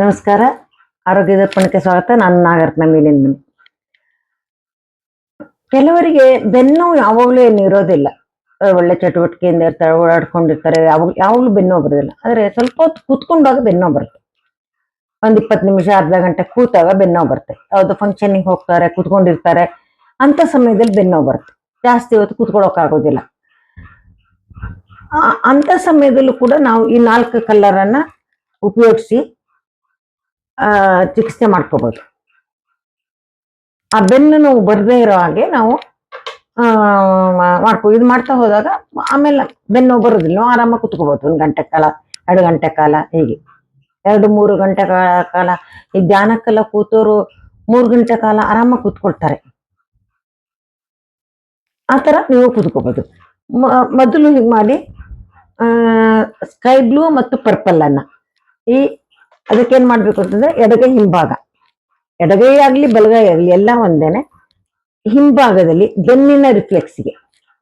ನಮಸ್ಕಾರ. ಆರೋಗ್ಯ ದರ್ಪಣಕ್ಕೆ ಸ್ವಾಗತ. ನಾನು ನಾಗರತ್ನ ಮೇಲಿನ ಕೆಲವರಿಗೆ ಬೆನ್ನು ಯಾವಾಗಲೂ ಏನು ಇರೋದಿಲ್ಲ. ಒಳ್ಳೆ ಚಟುವಟಿಕೆಯಿಂದ ಇರ್ತಾರೆ, ಓಡಾಡ್ಕೊಂಡಿರ್ತಾರೆ, ಯಾವಾಗ, ಯಾವಾಗಲೂ ಬೆನ್ನು ಬರೋದಿಲ್ಲ. ಆದರೆ ಸ್ವಲ್ಪ ಹೊತ್ತು ಕೂತ್ಕೊಂಡಾಗ ಬೆನ್ನು ಬರುತ್ತೆ. ಒಂದು ಇಪ್ಪತ್ತು ನಿಮಿಷ, ಅರ್ಧ ಗಂಟೆ ಕೂತಾಗ ಬೆನ್ನೋ ಬರುತ್ತೆ. ಯಾವುದೋ ಫಂಕ್ಷನಿಗೆ ಹೋಗ್ತಾರೆ, ಕೂತ್ಕೊಂಡಿರ್ತಾರೆ, ಅಂತ ಸಮಯದಲ್ಲಿ ಬೆನ್ನೋ ಬರುತ್ತೆ. ಜಾಸ್ತಿ ಹೊತ್ತು ಕೂತ್ಕೊಳ್ಳೋಕ್ಕಾಗೋದಿಲ್ಲ ಅಂತ ಸಮಯದಲ್ಲೂ ಕೂಡ ನಾವು ಈ ನಾಲ್ಕು ಕಲ್ಲರನ್ನ ಉಪಯೋಗಿಸಿ ಆ, ಚಿಕಿತ್ಸೆ ಮಾಡ್ಕೋಬಹುದು ಆ ಬೆನ್ನು ನೋವು ಬರದೇ ಇರೋ ಹಾಗೆ ನಾವು ಮಾಡ್ಕೋ ಇದು ಮಾಡ್ತಾ ಹೋದಾಗ ಆಮೇಲೆ ಬೆನ್ನು ಬರೋದಿಲ್ಲ. ನಾವು ಆರಾಮಾಗಿ ಕುತ್ಕೋಬಹುದು ಒಂದು ಗಂಟೆ ಕಾಲ ಎರಡು ಗಂಟೆ ಕಾಲ ಹೀಗೆ. ಎರಡು ಮೂರು ಗಂಟೆ ಕಾಲ ಈ ಧ್ಯಾನಕ್ಕೆಲ್ಲ ಕೂತೋರು ಮೂರು ಗಂಟೆ ಕಾಲ ಆರಾಮಾಗಿ ಕೂತ್ಕೊಳ್ತಾರೆ. ಆ ಥರ ನೀವು ಕೂತ್ಕೋಬಹುದು ಮ- ಮೊದಲು ಹೀಗೆ ಮಾಡಿ ಸ್ಕೈ ಬ್ಲೂ ಮತ್ತು ಪರ್ಪಲ್ ಅನ್ನ. ಈ ಅದಕ್ಕೇನ್ ಮಾಡ್ಬೇಕು ಅಂತಂದ್ರೆ ಎಡಗೈ ಹಿಂಭಾಗ. ಎಡಗೈ ಆಗ್ಲಿ, ಬಲಗೈ ಆಗ್ಲಿ ಎಲ್ಲ ಒಂದೇನೆ ಹಿಂಭಾಗದಲ್ಲಿ ಬೆನ್ನಿನ ರಿಫ್ಲೆಕ್ಸ್ಗೆ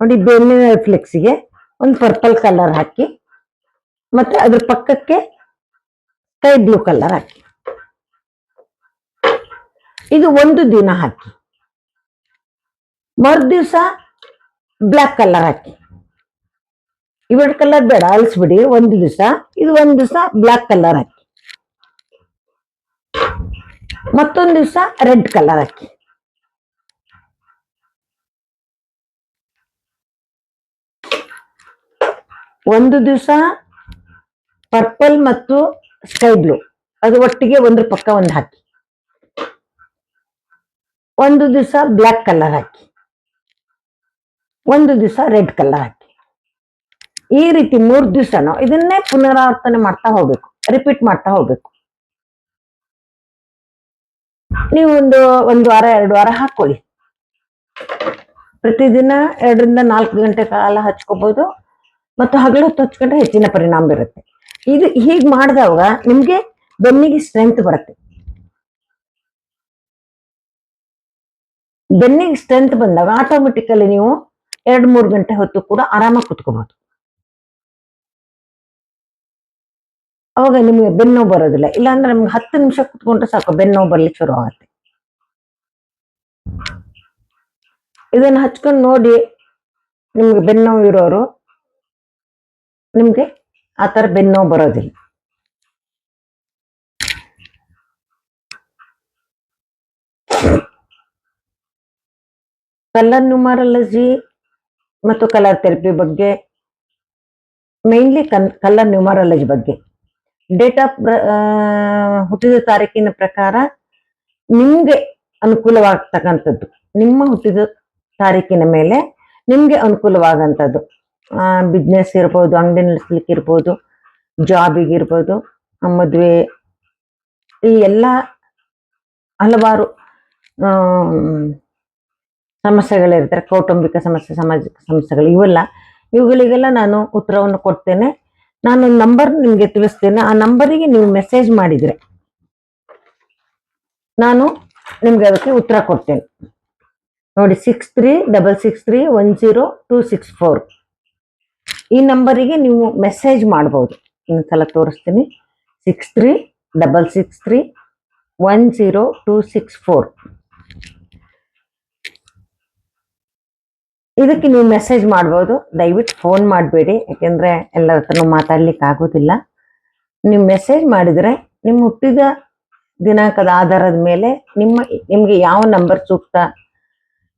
ನೋಡಿ, ಬೆನ್ನಿನ ರಿಫ್ಲೆಕ್ಸ್ಗೆ ಒಂದು ಪರ್ಪಲ್ ಕಲರ್ ಹಾಕಿ, ಮತ್ತೆ ಅದ್ರ ಪಕ್ಕಕ್ಕೆ ಸ್ಕೈ ಬ್ಲೂ ಕಲರ್ ಹಾಕಿ. ಇದು ಒಂದು ದಿನ ಹಾಕಿ. ಮರು ದಿವಸ ಬ್ಲ್ಯಾಕ್ ಕಲರ್ ಹಾಕಿ. ಇವೆರಡು ಕಲರ್ ಬೇಡ, ಅಳಿಸ್ಬಿಡಿ. ಒಂದು ದಿವಸ. ಇದು ಒಂದು ದಿವಸ ಬ್ಲಾಕ್ ಕಲರ್ ಹಾಕಿ. ಮತ್ತೊಂದು ದಿವಸ ರೆಡ್ ಕಲರ್ ಹಾಕಿ. ಒಂದು ದಿವಸ ಪರ್ಪಲ್ ಮತ್ತು ಸ್ಕೈ ಬ್ಲೂ ಅದು ಒಟ್ಟಿಗೆ ಒಂದ್ರ ಪಕ್ಕ ಒಂದು ಹಾಕಿ. ಒಂದು ದಿವಸ ಬ್ಲ್ಯಾಕ್ ಕಲರ್ ಹಾಕಿ. ಒಂದು ದಿವಸ ರೆಡ್ ಕಲರ್ ಹಾಕಿ. ಈ ರೀತಿ ಮೂರ್ ದಿವ್ಸನೋ ಇದನ್ನೇ ಪುನರಾವರ್ತನೆ ಮಾಡ್ತಾ ಹೋಗ್ಬೇಕು ರಿಪೀಟ್ ಮಾಡ್ತಾ ಹೋಗ್ಬೇಕು. ನೀವು ಒಂದು ಒಂದು ವಾರ, ಎರಡು ವಾರ ಹಾಕೊಳ್ಳಿ ಪ್ರತಿದಿನ ಎರಡರಿಂದ ನಾಲ್ಕು ಗಂಟೆ ಕಾಲ ಹಚ್ಕೋಬಹುದು ಮತ್ತು ಹಗಲು ಹೊತ್ತು ಹಚ್ಕೊಂಡ್ರೆ ಹೆಚ್ಚಿನ ಪರಿಣಾಮ ಬೀರುತ್ತೆ. ಇದು ಹೀಗೆ ಮಾಡಿದಾಗ ನಿಮ್ಗೆ ಬೆನ್ನಿಗೆ ಸ್ಟ್ರೆಂತ್ ಬರುತ್ತೆ. ಬೆನ್ನಿಗೆ ಸ್ಟ್ರೆಂತ್ ಬಂದಾಗ ಆಟೋಮೆಟಿಕಲಿ ನೀವು ಎರಡು, ಮೂರು ಗಂಟೆ ಹೊತ್ತು ಕೂಡ ಆರಾಮಾಗಿ ಕುತ್ಕೋಬಹುದು ಅವಾಗ ನಿಮಗೆ ಬೆನ್ನು ಬರೋದಿಲ್ಲ. ಇಲ್ಲಾಂದ್ರೆ ನಿಮ್ಗೆ ಹತ್ತು ನಿಮಿಷ ಕುತ್ಕೊಂಡ್ರೆ ಸಾಕು ಬೆನ್ನು ಬರ್ಲಿಕ್ಕೆ ಶುರು ಆಗುತ್ತೆ. ಇದನ್ನ ಹಚ್ಕೊಂಡು ನೋಡಿ ನಿಮ್ಗೆ ಬೆನ್ನು ಇರೋರು, ನಿಮ್ಗೆ ಆ ಥರ ಬೆನ್ನು ಬರೋದಿಲ್ಲ. ಕಲರ್ ನ್ಯೂಮರಾಲಜಿ ಮತ್ತು ಕಲರ್ ಥೆರಪಿ ಬಗ್ಗೆ, ಮೇನ್ಲಿ ಕನ್ ಕಲರ್ ನ್ಯೂಮರಾಲಜಿ ಬಗ್ಗೆ. ಡೇಟ್ ಆಫ್ ಹುಟ್ಟಿದ ತಾರೀಕಿನ ಪ್ರಕಾರ ನಿಮ್ಗೆ ಅನುಕೂಲವಾಗ್ತಕ್ಕಂಥದ್ದು. ನಿಮ್ಮ ಹುಟ್ಟಿದ ತಾರೀಕಿನ ಮೇಲೆ ನಿಮ್ಗೆ ಅನುಕೂಲವಾಗಂಥದ್ದು. ಬಿಸ್ನೆಸ್ ಇರ್ಬೋದು, ಅಂಗಡಿ ನಡೆಸ್ಲಿಕ್ಕೆ ಇರ್ಬೋದು ಜಾಬಿಗೆ ಇರ್ಬೋದು ಮದುವೆ, ಈ ಎಲ್ಲ ಹಲವಾರು ಸಮಸ್ಯೆಗಳಿರ್ತಾರೆ. ಕೌಟುಂಬಿಕ ಸಮಸ್ಯೆ, ಸಾಮಾಜಿಕ ಸಮಸ್ಯೆಗಳು, ಇವೆಲ್ಲ ಇವುಗಳಿಗೆಲ್ಲ ನಾನು ಉತ್ತರವನ್ನು ಕೊಡ್ತೇನೆ. ನಾನು ನಂಬರ್ ನಿಮ್ಗೆ ತಿಳಿಸ್ತೇನೆ. ಆ ನಂಬರಿಗೆ ನೀವು ಮೆಸೇಜ್ ಮಾಡಿದ್ರೆ ನಾನು ನಿಮ್ಗೆ ಅದಕ್ಕೆ ಉತ್ತರ ಕೊಡ್ತೇನೆ. ನೋಡಿ six three double six three one zero two six four ಈ ನಂಬರಿಗೆ ನೀವು ಮೆಸೇಜ್ ಮಾಡ್ಬೋದು. ಇನ್ನೊಂದ್ಸಲ ತೋರಿಸ್ತೀನಿ. Six three double six three one zero two six four ಇದಕ್ಕೆ ನೀವು ಮೆಸೇಜ್ ಮಾಡ್ಬೋದು. ದಯವಿಟ್ಟು ಫೋನ್ ಮಾಡಬೇಡಿ. ಯಾಕೆಂದರೆ ಎಲ್ಲರ ಹತ್ರನೂ ಮಾತಾಡ್ಲಿಕ್ಕೆ ಆಗೋದಿಲ್ಲ. ನೀವು ಮೆಸೇಜ್ ಮಾಡಿದರೆ ನಿಮ್ಮ ಹುಟ್ಟಿದ ದಿನಾಂಕದ ಆಧಾರದ ಮೇಲೆ ನಿಮ್ಮ, ನಿಮಗೆ ಯಾವ ನಂಬರ್ ಸೂಕ್ತ?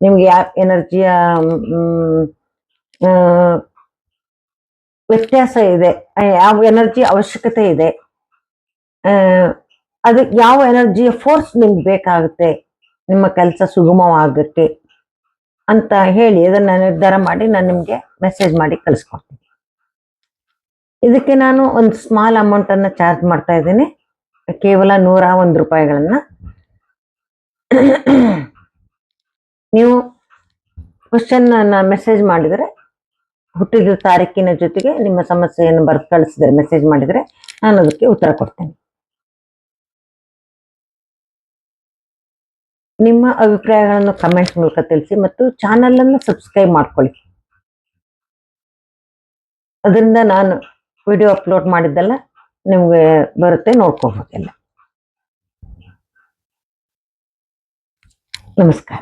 ನಿಮ್ಗೆ ಯಾವ ಎನರ್ಜಿಯ ವ್ಯತ್ಯಾಸ ಇದೆ. ಯಾವ ಎನರ್ಜಿ ಅವಶ್ಯಕತೆ ಇದೆ. ಅದಕ್ಕೆ ಯಾವ ಎನರ್ಜಿಯ ಫೋರ್ಸ್ ನಿಮ್ಗೆ ಬೇಕಾಗುತ್ತೆ? ನಿಮ್ಮ ಕೆಲಸ ಸುಗಮವಾಗಕ್ಕೆ. ಅಂತ ಹೇಳಿ ಅದನ್ನ ನಿರ್ಧಾರ ಮಾಡಿ ನಾನು ನಿಮಗೆ ಮೆಸೇಜ್ ಮಾಡಿ ಕಳಿಸ್ಕೊಡ್ತೀನಿ. ಇದಕ್ಕೆ ನಾನು ಒಂದು ಸ್ಮಾಲ್ ಅಮೌಂಟ್ ಅನ್ನ ಚಾರ್ಜ್ ಮಾಡ್ತಾ ಇದ್ದೀನಿ. ಕೇವಲ ನೂರ ಒಂದು ರೂಪಾಯಿಗಳನ್ನು. ನೀವು ಕ್ವಶನ್ ಮೆಸೇಜ್ ಮಾಡಿದರೆ, ಹುಟ್ಟಿದ ತಾರೀಕಿನ ಜೊತೆಗೆ ನಿಮ್ಮ ಸಮಸ್ಯೆಯನ್ನು ಬರ್ದು ಕಳಿಸಿದ್ರೆ ಮೆಸೇಜ್ ಮಾಡಿದರೆ ನಾನು ಅದಕ್ಕೆ ಉತ್ತರ ಕೊಡ್ತೇನೆ. ನಿಮ್ಮ ಅಭಿಪ್ರಾಯಗಳನ್ನು ಕಮೆಂಟ್ಸ್ ಮೂಲಕ ತಿಳಿಸಿ ಮತ್ತು ಚಾನಲನ್ನು ಸಬ್ಸ್ಕ್ರೈಬ್ ಮಾಡ್ಕೊಳ್ಳಿ. ಅದರಿಂದ ನಾನು ವಿಡಿಯೋ ಅಪ್ಲೋಡ್ ಮಾಡಿದ್ದೆಲ್ಲ ನಿಮಗೆ ಬರುತ್ತೆ ನೋಡ್ಕೋಬೋದೆಲ್ಲ ನಮಸ್ಕಾರ.